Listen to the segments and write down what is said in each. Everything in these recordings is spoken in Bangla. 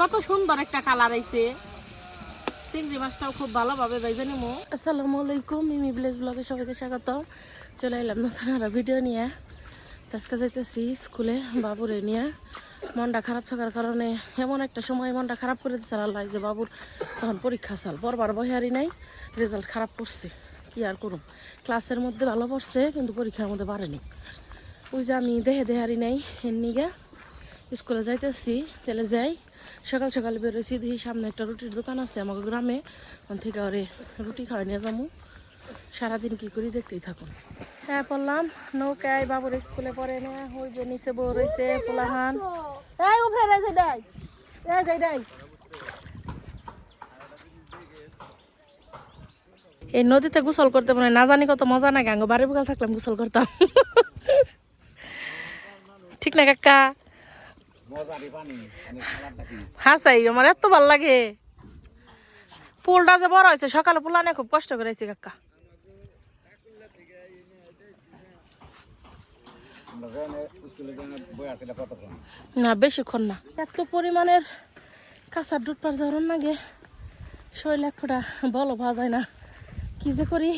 কত সুন্দর একটা কালার আইছে। চিংড়ি মাছটাও খুব ভালোভাবে ভেজে নিমু। আসসালামু আলাইকুম, মিমি ভিলেজ ব্লগে সবাইকে স্বাগত। চলে এলাম নতুন একটা ভিডিও নিয়ে। আজকে যাইতেছি স্কুলে, বাবুরে নিয়ে। মনটা খারাপ থাকার কারণে এমন একটা সময় মনটা খারাপ করে দিচ্ছে আল্লাহ যে বাবুর তখন পরীক্ষা সাল পরবার বহারি নাই রেজাল্ট খারাপ করছে, কি আর করুম? ক্লাসের মধ্যে ভালো পড়ছে, কিন্তু পরীক্ষার মধ্যে পারেনি। ওই যে আমি দেহে দেহারি নাই, এর নিগে স্কুলে যাইতেছি, তাহলে যাই। সকাল সকাল বেরোইছি, দেখি সামনে একটা রুটির দোকান আছে আমাকে গ্রামে। ওখান থেকে ওরে রুটি খাওয়াই নিয়ে যাব সারাদিন কি করি দেখতেই থাকুন। হ্যাঁ পড়লাম। নৌকায় বাবুর স্কুলে পড়ে না, ওই যে নিচে বউ রয়েছে, পোলাহান। এই নদীতে গোসল করতে মনে না জানি কত মজা না গাঙ্গ বাড়ি বিকাল থাকলাম গোসল করতাম। ঠিক না, কাকা? হাসাই আমার এত ভালো লাগে। পুলটা যে বড় হয়েছে সকালে পুলানে খুব কষ্ট করেছি কাকা। না বেশিক্ষণ না। এত পরিমাণের কাঁচার দুধ পার ধরন লাগে শরীর এক ফোটা বলো পাওয়া যায় না। কি যে করি?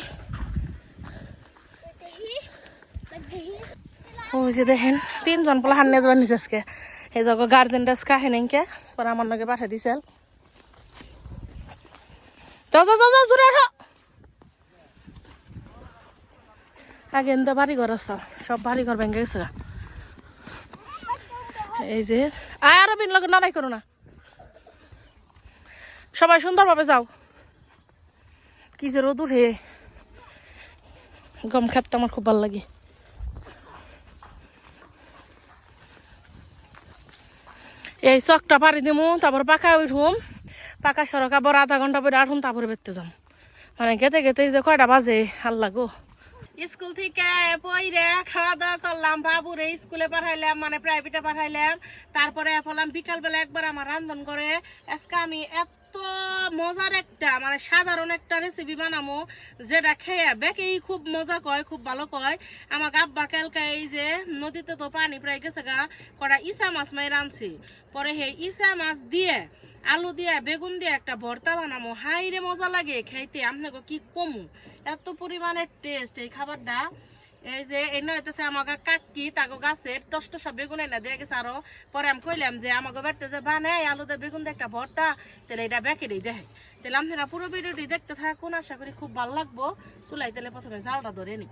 ওই যে দেখেন তিনজন পোলা হান্নে যাবার নিচে আজকে। এই জায়গা গার্জেন ড্রেস কাহে নাইকে পরে আমার নাকি পাঠিয়ে আঠো আগে এনতে বাড়ি ঘর আছে, সব বাড়ি ঘর ভেঙে গেছে এই যে আরও বিন লগে নাড়াই করো না। সবাই সুন্দরভাবে যাও। কি যে রোদুর হে গম খাতটা আমার খুব ভালো লাগে। এই চকটা পারি দিমু তারপর পাকা উঠুম পাকা সরকা বড় আধা ঘণ্টা পরে আঠুম তারপরে বেরতে যাম। মানে গেতে গেতে যে কয়টা বাজে হাল্লা গো স্কুল থেকে পইরে খাওয়া দাওয়া করলাম, বাবুরে স্কুলে পাঠাইলাম মানে প্রাইভেটে পাঠাইলাম। তারপরে ফলাম বিকালবেলা একবার আমার রান্ধন করে। আজকে আমি এত মজার একটা মানে সাধারণ একটা রেসিপি বানামো, যেটা খেয়ে বেকেই খুব মজা কয়, খুব ভালো কয়। আমার আব্বা কালকে এই যে নদীতে তো পানি প্রায় গেছে গা, কটা ইসা মাছ মাই রাঁধছি পরে হে ইসা মাছ দিয়ে, আলু দিয়ে, বেগুন দিয়ে একটা ভর্তা বানামো। হাই রে মজা লাগে, খাইতে। আপনাকে কি কমু? এত পরিমাণে টেস্ট এই খাবারটা। এই যে, এই হইতেছে আমাকে কাকি তাকে গাছের টস সব বেগুন এনে দিয়ে গেছে আরও। পরে আমি কইলাম যে, আমাকে বাড়িতে যে বানাই আলু দিয়ে বেগুন দিয়ে একটা ভর্তা, তাহলে এটা বেঁকেরই দেখে। তাহলে আপনারা পুরো ভিডিওটি দেখতে থাকুন, আশা করি খুব ভালো লাগবো। চুলাই তাহলে প্রথমে জালটা ধরে নিই।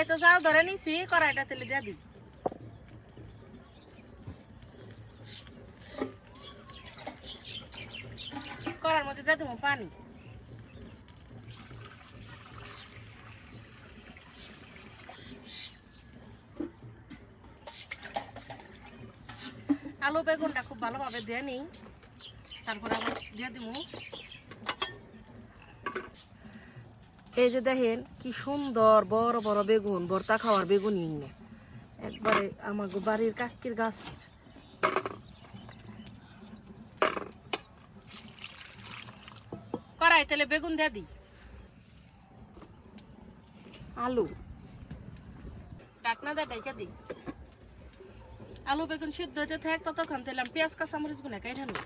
চুলাই তো জাল ধরে নিছি, কড়াইটা তেলে দিয়ে দিই কড়ার মধ্যে দিয়ে দেবো পানি। আলু বেগুনটা খুব ভালোভাবে দিয়ে নিই। তারপরে আবার দিয়ে দিব। এই যে দেখেন, কি সুন্দর বড় বড় বেগুন, ভর্তা খাওয়ার বেগুন ইংনে একবারে আমার বাড়ির কাকির গাছের। কড়াই তেলে বেগুন দিয়ে দিই। আলু। ডাকনা দেয় ডাইকা দিই। আলু বেগুন সিদ্ধ হতে থাক, ততক্ষণ তেলাম পেঁয়াজ, কাঁচামরিচ গুনে কাইটা নিই।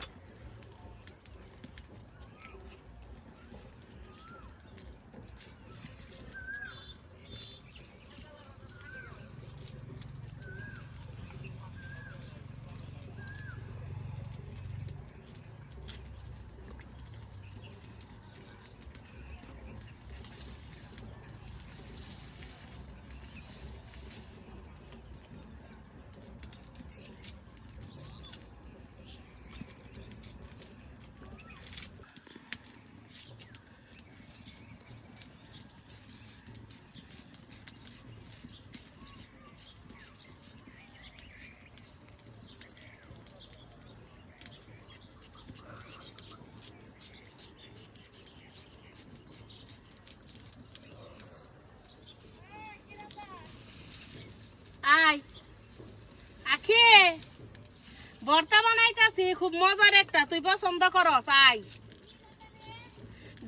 ভর্তা বানাইতাছি, খুব মজার একটা, তুই পছন্দ করস আই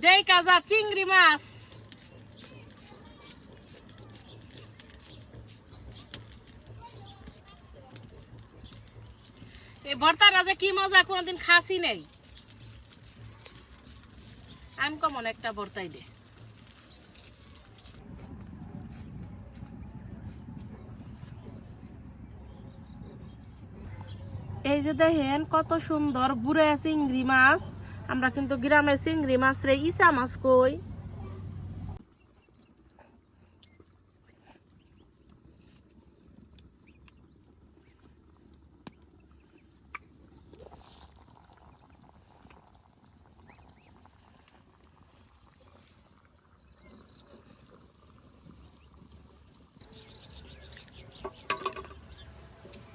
দেই কাজা চিংড়ি মাছ। এই ভর্তাটা যে কি মজা, কোনোদিন খাসি নেই। আমি আনকমন একটা ভর্তাই দে। এই যে দেখেন, কত সুন্দর বুড়ে চিংড়ি মাছ। আমরা কিন্তু গ্রামে চিংড়ি মাছ রে ইসা মাছ কই।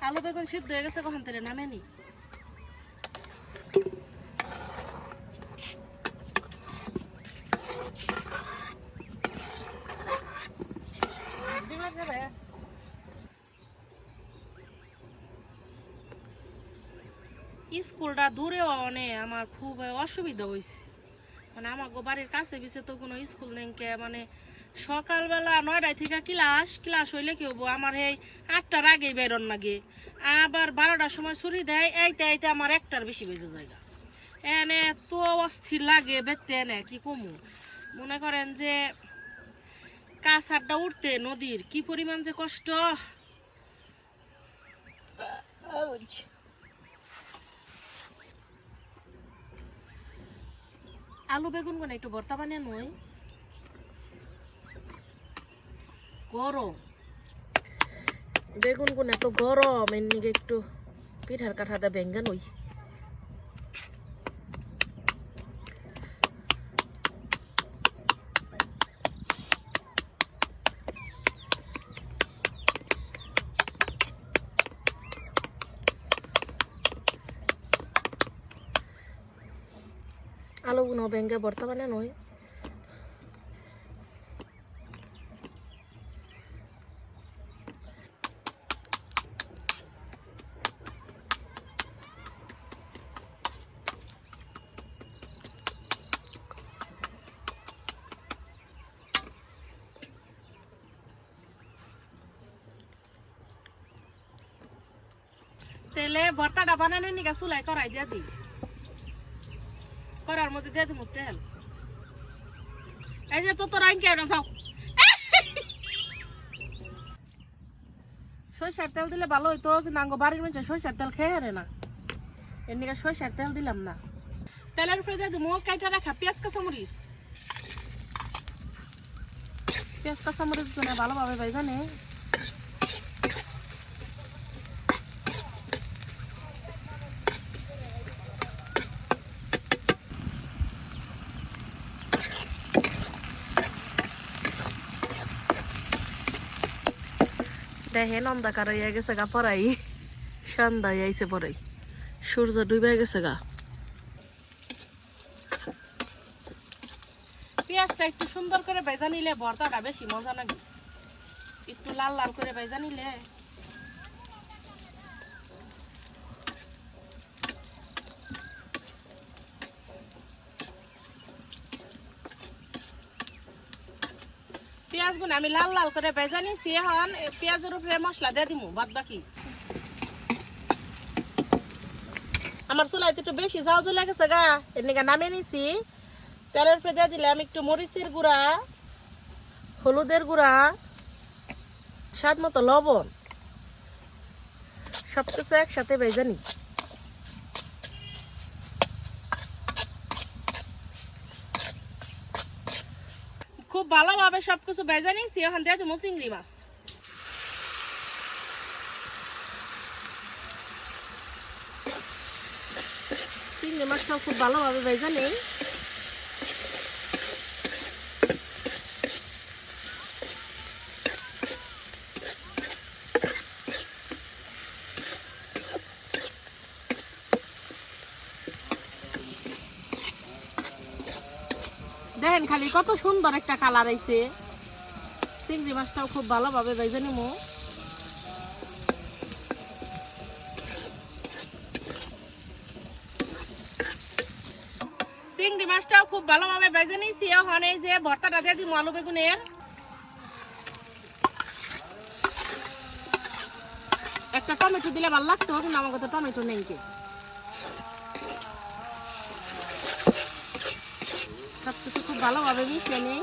আলু বেগুন সিদ্ধ হয়ে গেছে, কখন থেকে নামেনি? স্কুলটা দূরে অনে আমার খুব অসুবিধা হয়েছে মানে আমার বাড়ির কাছে পিছে তো কোনো স্কুল নেই মানে সকালবেলা নয়টায় থেকে ক্লাস ক্লাস হইলে কি হব? আমার এই আটটার আগেই বেরোন লাগে। আবার বারোটার সময় ছুরি দেয় এইতে এইতে আমার একটার বেশি বেজে জায়গা এনে এত অস্থির লাগে বেতে এনে কি কমু? মনে করেন যে কাছারটা উঠতে নদীর কি পরিমাণ যে কষ্ট। আলু বেগুন কোন একটু ভর্তা বানিয়ে নই? গরম। বেগুন কোন এত গরম এর নিকে একটু পিঠার কাঠাটা ভেঙ্গে নই আলু গুলো ভেঙ্গে ভর্তা তেলে ভর্তাটা বানানো নিকা চুলাই করাই দিয়া দি। করার মধ্যে দিয়ে দিব তেল এই যে তো তোর আইন কেন যাও। সরষের তেল দিলে ভালো হইতো, কিন্তু আঙ্গ বাড়ির মানুষ সরষের তেল খেয়ে হারে না। এর নিকে সরষের তেল দিলাম না। তেলের উপরে দিয়ে দিব কাইটা রাখা, পেঁয়াজ, কাঁচামরিচ। পেঁয়াজ, কাঁচামরিচ জন্য ভালোভাবে ভাই জানে দেখেন অন্ধকার হইয়া গেছে গা, পড়াই। সন্ধ্যা আইছে পরাই সূর্য ডুবে গেছে গা। পেঁয়াজটা একটু সুন্দর করে বেজা নিলে ভর্তাটা বেশি মজা লাগে। একটু লাল লাল করে বেজা নিলে আমি লাল লাল করে ভেজা নিছি, এখন পেঁয়াজের উপরে মশলা দিয়ে দিমু বাদ বাকি আমার চুলাইতে একটু বেশি ঝাল ঝুলে গেছে গা এদিকে নামিয়ে নিছি। তেলের উপরে দিয়ে দিলাম একটু মরিচের গুঁড়া, হলুদের গুঁড়া, স্বাদ মতো লবণ। সব কিছু একসাথে ভেজে খুব ভালোভাবে সবকিছু ভেজে নিয়েছি ওখান দিয়ে তুমি চিংড়ি মাছ। চিংড়ি মাছটাও খুব ভালোভাবে ভেজে নেই। দেখেন খালি কত সুন্দর একটা কালার আইছে। চিংড়ি মাছটাও খুব ভালোভাবে ভাই জানি মো চিংড়ি মাছটাও খুব ভালোভাবে ভেজে নিয়েছি। এখন এই যে ভর্তাটা দিয়ে দিব আলু বেগুনের। একটা টমেটো দিলে ভালো লাগতো, কিন্তু আমার কথা টমেটো নেই ভালোভাবে মিশিয়ে নেই।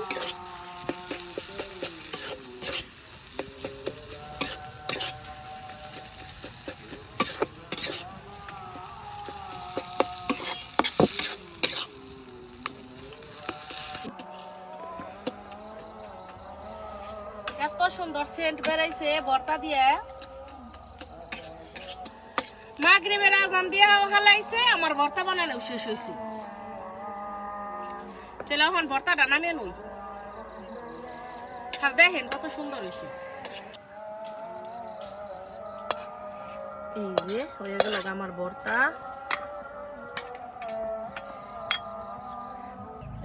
এত সুন্দর সেন্ট বেরাইছে ভর্তা দিয়ে। মাগরিবের আজান দিয়ে হালাইছে, আমার ভর্তা বানানো শেষ হয়েছে তাহলে এখন ভর্তাটা নামিয়ে নই দেখেন কত সুন্দর হয়েছে। এই যে, হয়ে গেল আমার ভর্তা।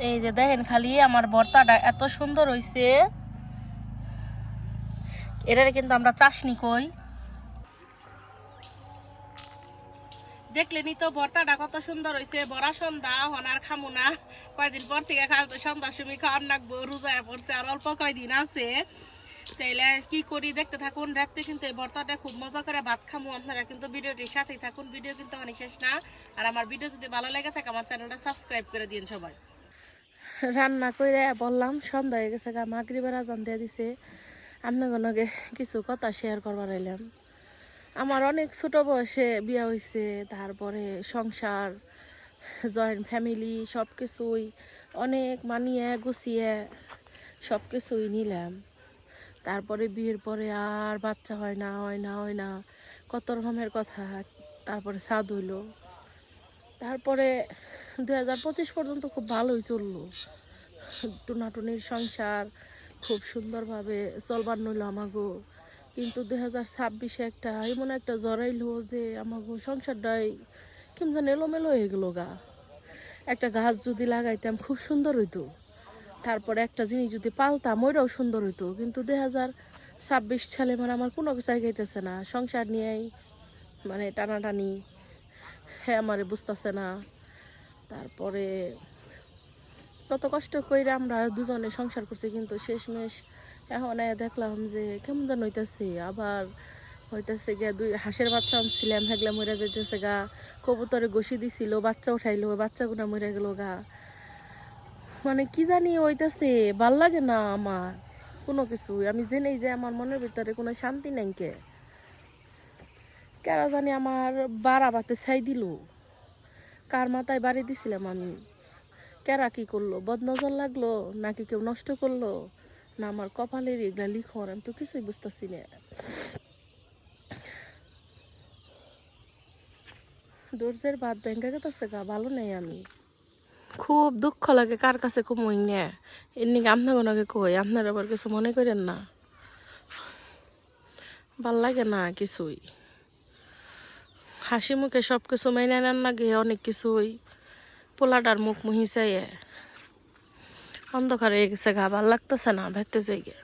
এই যে দেখেন খালি আমার ভর্তাটা এত সুন্দর হয়েছে এটারে কিন্তু আমরা চাষনি কই। দেখলেনি তো ভর্তাটা কত সুন্দর হয়েছে বড়া সন্ধ্যা হনার খামু না। কয়দিন পর থেকে খাওয়া সন্ধ্যার সময় খাওয়ার নাকবো, রোজায় পড়ছে আর অল্প কয়দিন আছে। তাইলে কি করি দেখতে থাকুন, রাত্রে কিন্তু এই ভর্তাটা খুব মজা করে ভাত খামু। আপনারা কিন্তু ভিডিওটির সাথেই থাকুন, ভিডিও কিন্তু অনেক শেষ না। আর আমার ভিডিও যদি ভালো লেগে থাকে, আমার চ্যানেলটা সাবস্ক্রাইব করে দিন সবাই। রান্না করে বললাম, সন্ধ্যা হয়ে গেছে গা, মাগরিবের আজান দিয়ে দিছে। আপনাকে কিছু কথা শেয়ার করবার এলাম আমার অনেক ছোট বয়সে বিয়ে হয়েছে তারপরে সংসার জয়েন্ট ফ্যামিলি সব কিছুই অনেক মানিয়ে গুছিয়ে সব কিছুই নিলাম। তারপরে বিয়ের পরে আর বাচ্চা হয় না হয় না হয় না, কত রকমের কথা। তারপরে স্বাদ হইল। তারপরে দু হাজার পঁচিশ পর্যন্ত খুব ভালোই চলল। টুনাটুনির সংসার খুব সুন্দরভাবে চলবার নইল আমাগো। কিন্তু দুই হাজার ছাব্বিশে একটা এমন একটা জড়াইলো যে আমাগো সংসারটাই কেমন যেন এলোমেলো হয়ে গেলো গা। একটা গাছ যদি লাগাইতাম খুব সুন্দর হইতো। তারপরে একটা জিনিস যদি পালতাম, ওইটাও সুন্দর হইতো। কিন্তু দুই হাজার ছাব্বিশ সালে মানে আমার কোনো কিছু গাইতেছে না। সংসার নিয়েই মানে টানাটানি হ্যাঁ আমারে বুঝতেছে না। তারপরে কত কষ্ট করে আমরা দুজনে সংসার করছি, কিন্তু শেষমেশ এখন দেখলাম যে কেমন যেন হইতেছে, আবার হইতেছে গিয়া দুই হাঁসের বাচ্চা আনছিলাম, হেগলা মরে যাইতেছে গা, কবুতরে গসি দিছিল, বাচ্চা উঠাইলো বাচ্চাগুনা মরে গেল গা। মানে কি জানি হইতেছে, ভালো লাগে না আমার, কোনো কিছু আমি জেনেই যে আমার মনের ভিতরে কোনো শান্তি নাই কে। কেরা জানি আমার বাড়া বাতে ছাই দিল। কার মাথায় বাড়ি দিছিলাম আমি? কেরা কি করল? বদনজর লাগল নাকি কেউ নষ্ট করল? না, আমার কপালের এগুলা লিখন আমি তো কিছুই বুঝতেছি না। দর্জের বাদ ব্যাংকে গেতেছে গা, ভালো নেই আমি। খুব দুঃখ লাগে কার কাছে খুব কমই না। এমনি আপনাকে কই? আপনার আবার কিছু মনে করেন না? ভালো লাগে না কিছুই। হাসি মুখে সব কিছু মেনে নেন লাগে অনেক কিছুই। পোলাটার মুখ মুহি চাইয়ে। অন্ধকারে হয়ে গেছে গা ভালো লাগতেছে না ভেতে যাই গে